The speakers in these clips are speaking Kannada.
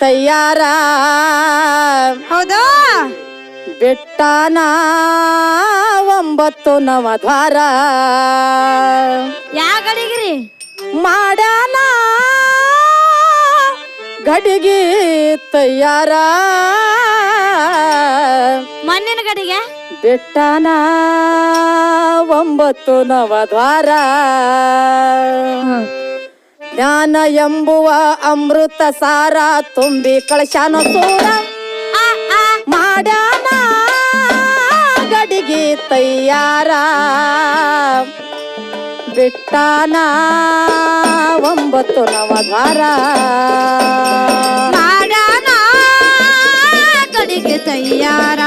ತಯ್ಯಾರ ಹೌದಾ? ಬಿಟ್ಟಾನ ಒಂಬತ್ತು ನವಧಾರ ಯಾ ಗಡಿಗಿರಿ? ಮಾಡ್ಯಾನ? ಗಡಿಗೆ ತಯ್ಯಾರ ಮಣ್ಣಿನ ಗಡಿಗೆ? ಬಿಟ್ಟಾನ ಒಂಬತ್ತು ನವದ್ವಾರ. ಜ್ಞಾನ ಎಂಬುವ ಅಮೃತ ಸಾರ ತುಂಬಿ ಕಳಶಾನ ಸೂರ. ಮಾಡ್ಯಾನ ಗಡಿಗೆ ತಯ್ಯಾರ ಬಿಟ್ಟಾನ ಒಂಬತ್ತು ನವದ್ವಾರ ಮಾಡ್ಯಾನ ಗಡಿಗೆ ತಯ್ಯಾರ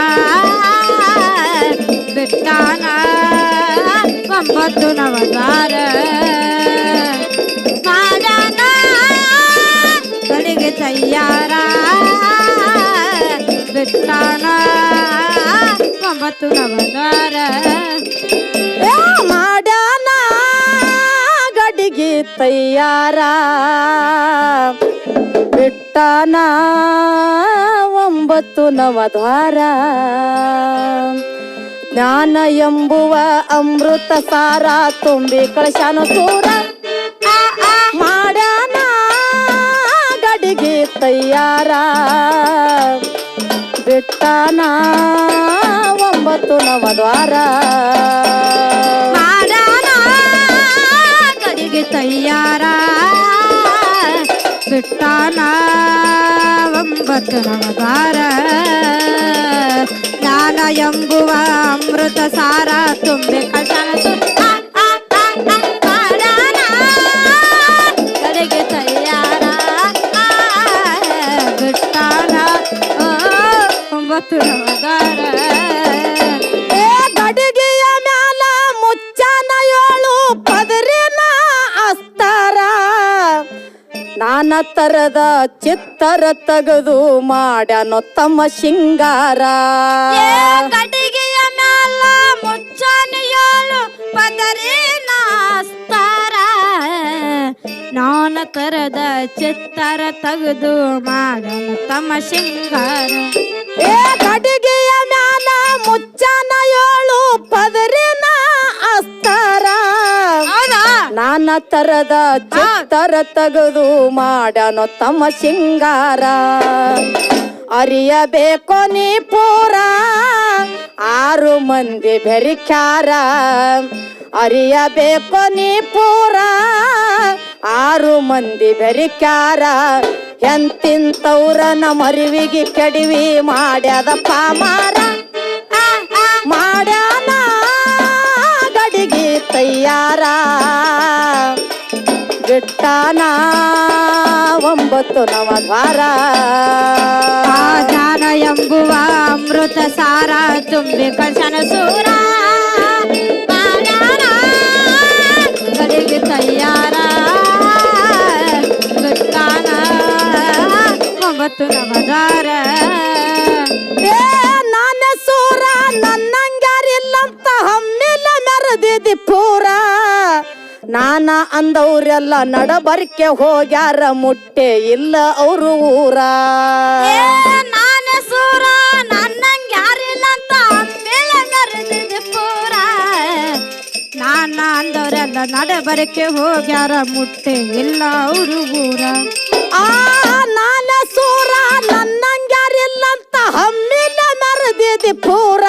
ಒಂಬತ್ತು ನವದಾರ ಮಾಡಾನ ಗಡಿಗೆ ತಯ್ಯಾರ ಬಿಟ್ಟಾನ ಒಂಬತ್ತು ನವಧಾರ ಜ್ಞಾನ ಎಂಬುವ ಅಮೃತ ಸಾರ ತುಂಬಿ ಕಳಶಾನು ಸೂರ. ಮಾಡ್ಯಾನ ಗಡಿಗೆ ತಯ್ಯಾರ ಒಂಬತ್ತು ನವದ್ವಾರ ಮಾಡಾನ ಕಡಿಗೆ ತಯ್ಯಾರ ಬಿಟ್ಟಾನ ಒಂಬತ್ತು ನವದಾರ ಜ್ಞಾನ ಎಂಬುವ ಅಮೃತ ಸಾರ ತುಂಬಿ ಕಳ್ಸನ ಕಡೆಗೆ ತಯ್ಯಾರ ಬಿಟ್ಟಾನ ಆ, ಒಂಬತ್ತು ನವದಾರ ತರದ ಚಿತ್ತರ ತಗದು ಮಾಡ್ಯಾನೋ ತಮ್ಮ ಶಿಂಗಾರ. ಏ ಕಟ್ಟಿಗೆಯ ಮ್ಯಾಲ ಮುಚ್ಚಾನೆಯೋಳು ಪದರಿ ನಾಸ್ತಾರ. ನಾನ ತರದ ಚಿತ್ತರ ತಗದು ಮಾಡಲು ತಮ್ಮ ಶೃಂಗಾರ. ಏ ಗಡಿಗೆಯ ಮ್ಯಾಲ ಮುಚ್ಚಾನ ಏಳು ಪದರಿನ ನಾನ ತರದ ಚಿತ್ತರ ತೆಗೆದು ಮಾಡನೋ ತಮ್ಮ ಸಿಂಗಾರ ಅರಿಯಬೇಕು ನೀ ಪೂರ, ಆರು ಮಂದಿ ಬೆರಿಕ್ಯಾರ. ಅರಿಯಬೇಕು ನೀ ಪೂರ, ಆರು ಮಂದಿ ಬೆರಿಕ್ಯಾರ. ನಮ್ಮ ಅರಿವಿಗೆ ಕೆಡವಿ ಮಾಡ್ಯದಪ್ಪ ಪಾಮಾರ. ಮಾಡ್ಯಾನ ಗಡಿಗೆ ತಯ್ಯಾರ ಬಿಟ್ಟಾನ ಒಂಬತ್ತು ನವದ್ವಾರ ಆ ಜ್ಞಾನ ಎಂಬುವ ಅಮೃತ ಸಾರ ತುಂಬಿ ಕಳ್ಸನ ಸೂರ ಮಾಡ್ಯಾನ ಕಡೆಗೆ ತಯ್ಯಾರ ನಾನ ಅಂದವ್ರೆಲ್ಲ ನಡಬರ್ಕೆ ಹೋಗ್ಯಾರ ಮುಟ್ಟೆ ಇಲ್ಲ ಅವರು ಊರ. ನಾನ ಸೂರ ನನ್ನಂಗ್ ಯಾರಿಲ್ಲ ಅಂತ ಪೂರ ನಾನ ಅಂದವರೆಲ್ಲ ಹೋಗ್ಯಾರ ಮುಟ್ಟೆ ಇಲ್ಲ ಅವರು ಊರ. ಆ ನಾನ ಸೂರ ನನ್ನಂಗ್ಯಾರಿಲ್ಲಂತ ಹಮ್ಮಿಲ್ಲ ಮೆರೆದಿದ್ದಿ ಪೂರ?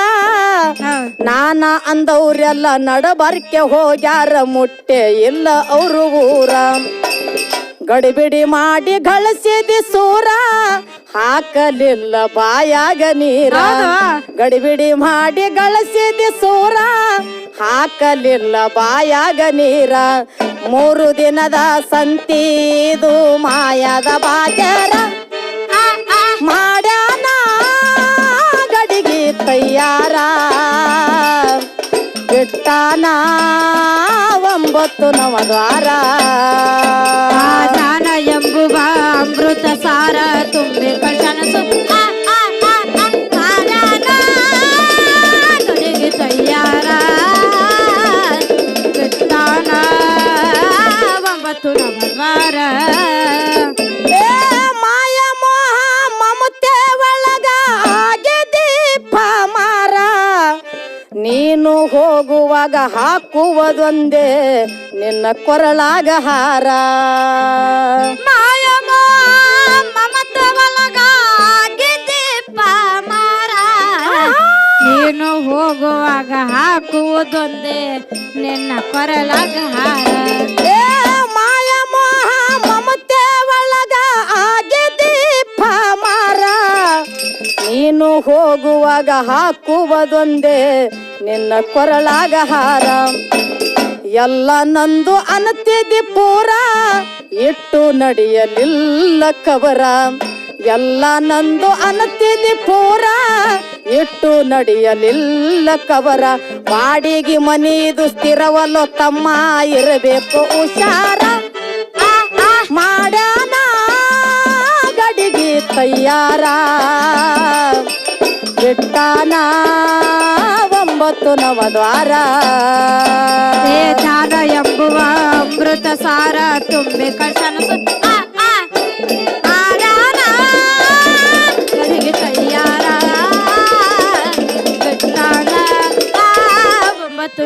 ನಾನ ಅಂದವ್ರೆಲ್ಲ ನಡಬರ್ಕೆ ಹೋಗ್ಯಾರ ಮುಟ್ಟೆ ಇಲ್ಲ ಅವರು ಊರ. ಗಡಿಬಿಡಿ ಮಾಡಿ ಗಳಿಸಿದಿ ಸೂರ ಹಾಕಲಿಲ್ಲ ಬಾಯಾಗ ನೀರ. ಗಡಿಬಿಡಿ ಮಾಡಿ ಗಳಿಸಿದಿ ಸೂರ ಹಾಕಲಿಲ್ಲ ಬಾಯಾಗ ನೀರ. ಮೂರು ದಿನದ ಸಂತೀದು ಮಾಯದ ಬಾಜರ. ತಯ್ಯಾರ ಬಿಟ್ಟಾನ ಒಂಬತ್ತು ನವದ್ವಾರ. ಎಂಬುವ ಅಮೃತ ಸಾರ ತುಂಬಿ ಕಳ್ಸನ ಸುತ್ತ ಹೋಗುವಾಗ ಹಾಕುವುದೊಂದೇ ನಿನ್ನ ಕೊರಳಾಗ ಹಾರ ನೀನು ಹೋಗುವಾಗ ಹಾಕುವುದೊಂದೇ ನಿನ್ನ ಕೊರಳಾಗ ಹಾರ ಹೋಗುವಾಗ ಹಾಕುವುದೊಂದೇ ನಿನ್ನ ಕೊರಳಾಗ ಹಾರ. ಎಲ್ಲ ನಂದು ಅನತಿದಿ ಪೂರ. ಇಟ್ಟು ನಡೆಯಲಿಲ್ಲ ಕವರ. ಎಲ್ಲ ನಂದು ಅನತಿದಿ ಪೂರ. ಇಟ್ಟು ನಡೆಯಲಿಲ್ಲ ಕವರ. ಬಾಡಿಗೆ ಮನಿದು ಸ್ಥಿರವಲ್ಲ ತಮ್ಮ ಇರಬೇಕು ಹುಷಾರ. ಮಾಡ್ಯಾನ ಗಡಿಗೆ ತಯ್ಯಾರ ಬಿಟ್ಟಾನ ಒಂಬತ್ತು ನವದ್ವಾರ. ಏ ಜ್ಞಾನ ಎಂಬುವ ಅಮೃತ ಸಾರ ತುಂಬಿ ಕಳ್ಸನಸು ಒಂಬತ್ತು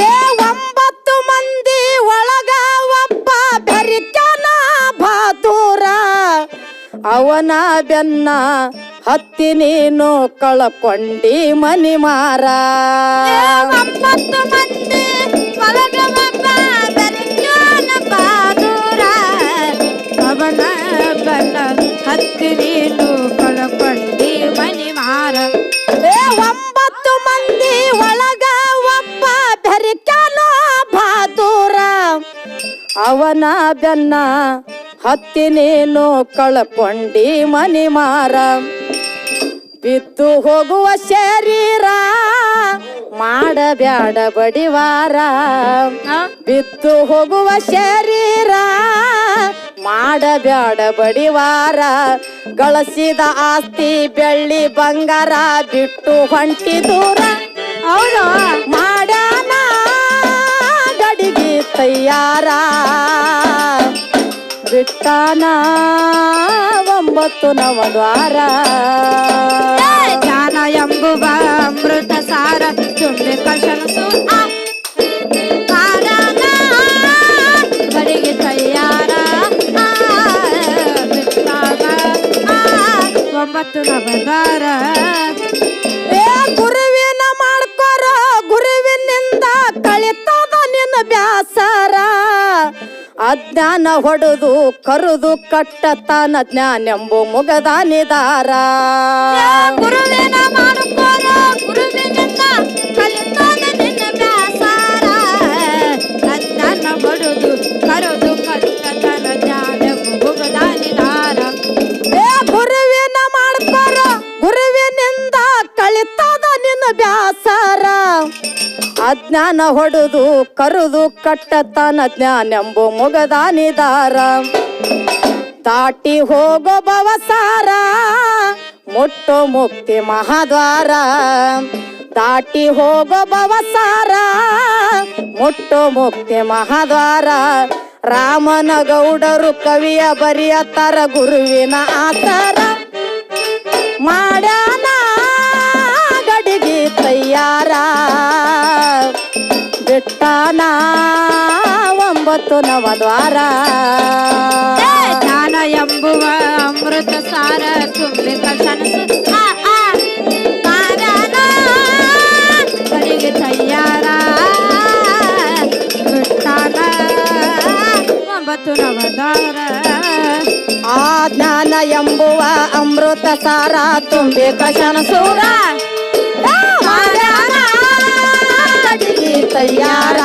ಏ ಒಂಬತ್ತು ಮಂದಿ ಒಳಗ ಒಬ್ಬ ಬೆರಿಕನ ಬಹಾದೂರ ಅವನ ಬೆನ್ನ ಹತ್ತಿ ನೀನು ಕಳಕೊಂಡಿ ಮನಿ ಮಾರ. ಒಂಬತ್ತು ಮಂದಿ ಒಳಗ ಒಬ್ಬ ಬೆರಕ್ಯಾನ ಬಹಾದೂರ. ಅವನ ಬನ್ನ ಹತ್ತಿ ನೀನು ಕಳಕೊಂಡಿ ಮನಿ ಮಾರ. ಏ ಒಂಬತ್ತು ಮಂದಿ ಒಳಗ ಒಬ್ಬ ಬೆರಿಕನ ಬಹಾದೂರ ಅವನ ಬೆನ್ನ ಹತ್ತಿ ನೀನು ಕಳಕೊಂಡಿ ಮನಿ ಮಾರ. ಬಿತ್ತು ಹೋಗುವ ಶರೀರ ಮಾಡಬ್ಯಾಡ ಬಡಿವಾರ. ಬಿತ್ತು ಹೋಗುವ ಶರೀರ ಮಾಡಬ್ಯಾಡ ಬಡಿವಾರ. ಗಳಿಸಿದ ಆಸ್ತಿ ಬೆಳ್ಳಿ ಬಂಗಾರ ಬಿಟ್ಟು ಹೊಂಟಿ ದೂರ. ಅವನು ಮಾಡ್ಯಾನ ಗಡಿಗೆ ತಯ್ಯಾರ ಬಿಟ್ಟಾನ? ಒಂಬತ್ತು ನವದ್ವಾರ. ಏ ಜ್ಞಾನ ಎಂಬುವ ಅಮೃತ ಸಾರ ಆ, ಬಿಟ್ಟಾಗ, ಆ, ಒಂಬತ್ತು ಗುರುವಿನ ಮಾಡ್ಕೊರ ಗುರುವಿನಿಂದ ಕಳಿತದ ನಿನ್ನ ಬ್ಯಾಸರ. ಅಜ್ಞಾನ ಹೊಡೆದು ಕರುದು ಕಟ್ಟತನ ಜ್ಞಾನೆಂಬು ಮುಗದ ನಿದಾರ ಅಜ್ಞಾನ ಹೊಡೆದು ಕರುದು ಕಟ್ಟತನ ಜ್ಞಾನೆಂಬು ಮುಗದ ನಿದಾರ ದಾಟಿ ಹೋಗೋ ಭವಸಾರ, ಮುಟ್ಟು ಮುಕ್ತಿ ಮಹಾದ್ವಾರ. ದಾಟಿ ಹೋಗೋ ಭವಸಾರ, ಮುಟ್ಟು ಮುಕ್ತಿ ಮಹಾದ್ವಾರ. ರಾಮನ ಗೌಡರು ಕವಿಯ ಬರಿಯತ್ತಾರ ಗುರುವಿನ ಆತರ ಮಾಡ್ಯಾನ ಗಡಿಗೆ ತಯ್ಯಾರ ಬಿಟ್ಟಾನ ಒಂಬತ್ತು ನವದ್ವಾರ. ಜ್ಞಾನ ಎಂಬುವ ಅಮೃತ ಸಾರ ತುಂಬಿ ಕಳ್ಸನಸು. ಕಡೆಗೆ ತಯ್ಯಾರ ಬಿಟ್ಟಾನ ಒಂಬತ್ತು ನವದ್ವಾರ. ಆ ಜ್ಞಾನ ಎಂಬುವ ಅಮೃತ ಸಾರ ತುಂಬಿ ಸೂರ. ತಯ್ಯಾರ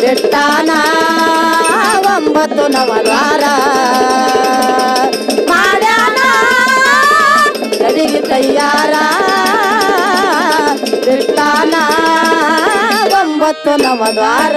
ಬೆಟ್ಟಾನ ಒಂಬತ್ತು ನವದ್ವಾರ. ಮಾಡ್ಯಾನ? ಗಡಿಗೆ ತಯ್ಯಾರ ಬೆಟ್ಟಾನ ಒಂಬತ್ತು ನವದ್ವಾರ.